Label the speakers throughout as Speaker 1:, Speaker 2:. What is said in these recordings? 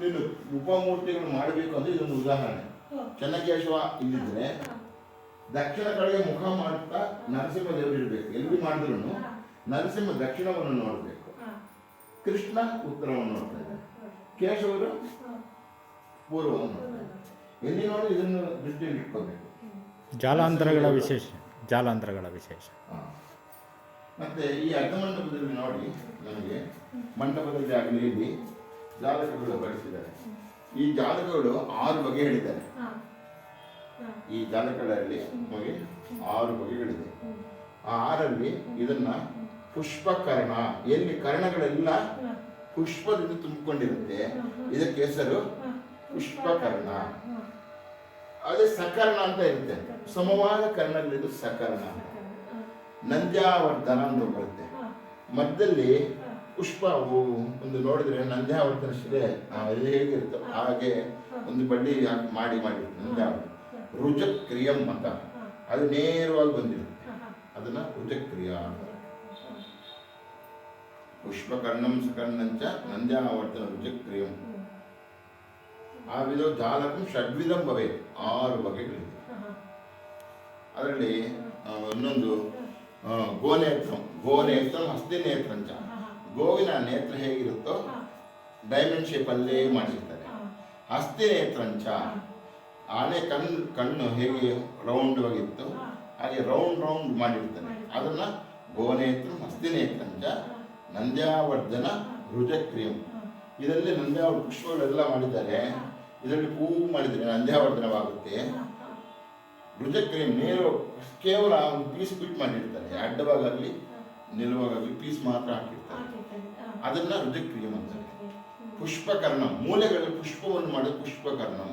Speaker 1: ನೀನು ಉಪಮೂರ್ತಿಗಳು ಮಾಡಬೇಕು ಅಂದ್ರೆ ಇದೊಂದು ಉದಾಹರಣೆ. ಚೆನ್ನಕೇಶವ ಇಲ್ಲಿದ್ರೆ ದಕ್ಷಿಣ ಕಡೆಗೆ ಮುಖ ಮಾಡ್ತಾ ನರಸಿಂಹ ದೇವರು ಇರಬೇಕು. ಎಲ್ಲಿ ಮಾಡಿದ್ರು ನರಸಿಂಹ ದಕ್ಷಿಣವನ್ನು ನೋಡಬೇಕು. ಕೃಷ್ಣ ಉತ್ತರವನ್ನು ನೋಡ್ತಾ ಇದ್ದಾರೆ. ಕೇಶವರು ಪೂರ್ವವನ್ನು ನೋಡ್ತಾ ಇದ್ದಾರೆ. ಎಲ್ಲಿ ನೋಡಿ ಇದನ್ನು ದೃಷ್ಟಿಯಲ್ಲಿ ಇಟ್ಕೋಬೇಕು?
Speaker 2: ಜಾಲಾಂತರಗಳ ವಿಶೇಷ. ಜಾಲಾಂತರಗಳ ವಿಶೇಷ.
Speaker 1: ಮತ್ತೆ ಈ ಅರ್ಧಮಂಟಪದಲ್ಲಿ ನೋಡಿ ನಮಗೆ ಮಂಟಪದಲ್ಲಿ ಆಗಲಿ ಇಲ್ಲಿ ಜಾತಕಗಳು ಬಳಸಿದ್ದಾರೆ ಈ ಜಾತಕಗಳು ಆರು ಬಗೆ ಹೇಳಿದ್ದಾರೆ ಈ ಜಾತಕಗಳಲ್ಲಿ ನಮಗೆ ಆರು ಬಗೆಗಳಿದೆ. ಆ ಆರಲ್ಲಿ ಇದನ್ನ ಪುಷ್ಪಕರ್ಣ ಎಲ್ಲಿ ಕರ್ಣಗಳೆಲ್ಲ ಪುಷ್ಪದಿಂದ ತುಂಬಿಕೊಂಡಿರುತ್ತೆ ಇದಕ್ಕೆ ಹೆಸರು ಪುಷ್ಪಕರ್ಣ. ಅದೇ ಸಕರ್ಣ ಅಂತ ಇರುತ್ತೆ. ಸಮವಾದ ಕರ್ಣಗಳಿದು ಸಕರ್ಣ. ನಂಜಾವರ್ಧನ ನಂದ್ಯಾವರ್ಧನ ಅಂತ ಬರುತ್ತೆ ಮಧ್ಯದಲ್ಲಿ ಪುಷ್ಪ ಒಂದು ನೋಡಿದ್ರೆ ನಂದ್ಯಾವರ್ಧನ ಶಿಲೆ ಹೇಗಿರುತ್ತೋ ಹಾಗೆ ಒಂದು ಬಡ್ಡಿ ಮಾಡಿ ಮಾಡಿ ನಂದ್ಯಾವರ್ಧನ ರುಜಕ್ರಿಯಂ ಅಂತ. ಅದು ನೇರವಾಗಿ ಬಂದಿರುತ್ತೆ. ಅದನ್ನ ರುಜಕ್ರಿಯ ಅಂತ. ಪುಷ್ಪಕರ್ಣಂ ಸಕರ್ಣಂಚ ನಂದ್ಯಾವರ್ಧನ ರುಜಕ್ರಿಯಂ ಆ ವಿಧ ಜಾಲಕಂ ಷಡ್ವಿಧಂ ಆರು ಬಗೆಗಳಿವೆ ಅದರಲ್ಲಿ ಇನ್ನೊಂದು ಗೋನೇತ್ರಂ. ಗೋನೇತ್ರಂ ಹಸ್ತಿನೇತ್ರಂಚ ಗೋವಿನ ನೇತ್ರ ಹೇಗಿರುತ್ತೋ ಡೈಮಂಡ್ ಶೇಪಲ್ಲೇ ಮಾಡಿರ್ತಾರೆ. ಹಸ್ತಿನೇತ್ರಂಚ ಆನೆ ಕಣ್ಣು ಕಣ್ಣು ಹೇಗೆ ರೌಂಡ್ ಆಗಿತ್ತು ಹಾಗೆ ರೌಂಡ್ ರೌಂಡ್ ಮಾಡಿರ್ತಾನೆ ಅದನ್ನ ಗೋನೇತ್ರ ಹಸ್ತಿನೇತ್ರಂಚ ನಂದ್ಯಾವರ್ಧನ ರುಜಕ್ರಿಯಂ. ಇದರಲ್ಲಿ ನಂದ್ಯಾವರ್ ಪುಷ್ಪಗಳೆಲ್ಲ ಮಾಡಿದ್ದಾರೆ. ಇದರಲ್ಲಿ ಹೂವು ಮಾಡಿದರೆ ನಂದ್ಯಾವರ್ಧನವಾಗುತ್ತೆ ರುಜಕ್ರಿಯಂ ನೇರು ಕೇವಲ ಒಂದು ಪೀಸ್ ಬಿಟ್ ಮಾಡಿರ್ತಾರೆ. ಅಡ್ಡವಾಗಲಿ ನಿಲುವಾಗಲಿ ಪೀಸ್ ಮಾತ್ರ ಹಾಕಿರ್ತಾರೆ. ಅದನ್ನ ರುಜಕ್ರಿಯಂ ಮಾಡ್ತಾರೆ ಪುಷ್ಪಕರ್ಣ ಮೂಲೆಗಳಲ್ಲಿ ಪುಷ್ಪವನ್ನು ಮಾಡಿದ ಪುಷ್ಪಕರ್ಣಂ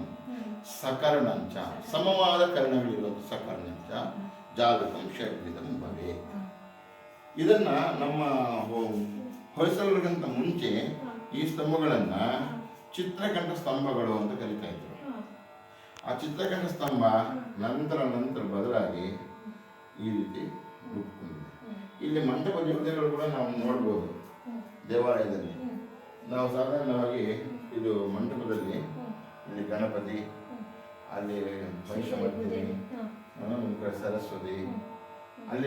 Speaker 1: ಸಕರ್ಣಂಚ ಸಮವಾದ ಕರ್ಣಗಳಿರೋದು ಸಕರ್ಣಂಚ. ಜಾಗೃತಂ ಷಡ್ವಿಧಂ ಭವೆ. ಇದನ್ನ ನಮ್ಮ ಹೊಯ್ಸಲ್ಗಿಂತ ಮುಂಚೆ ಈ ಸ್ತಂಭಗಳನ್ನ ಚಿತ್ರಕಂಠ ಸ್ತಂಭಗಳು ಅಂತ ಕರಿತಾ ಇದ್ರು. ಆ ಚಿತ್ರಕಂಠ ಸ್ತಂಭ ನಂತರ ನಂತರ ಬದಲಾಗಿ ಈ ರೀತಿ ರೂಪುಗೊಂಡಿದೆ. ಇಲ್ಲಿ ಮಂಟಪ ದೇವತೆಗಳು ಕೂಡ ನಾವು ನೋಡ್ಬೋದು. ದೇವಾಲಯದಲ್ಲಿ. ನಾವು ಸಾಧಾರಣವಾಗಿ ಇದು ಮಂಟಪದಲ್ಲಿ ಇಲ್ಲಿ ಗಣಪತಿ ಅಲ್ಲಿ ಮಹಿಷಮರ್ದಿನಿ ಸರಸ್ವತಿ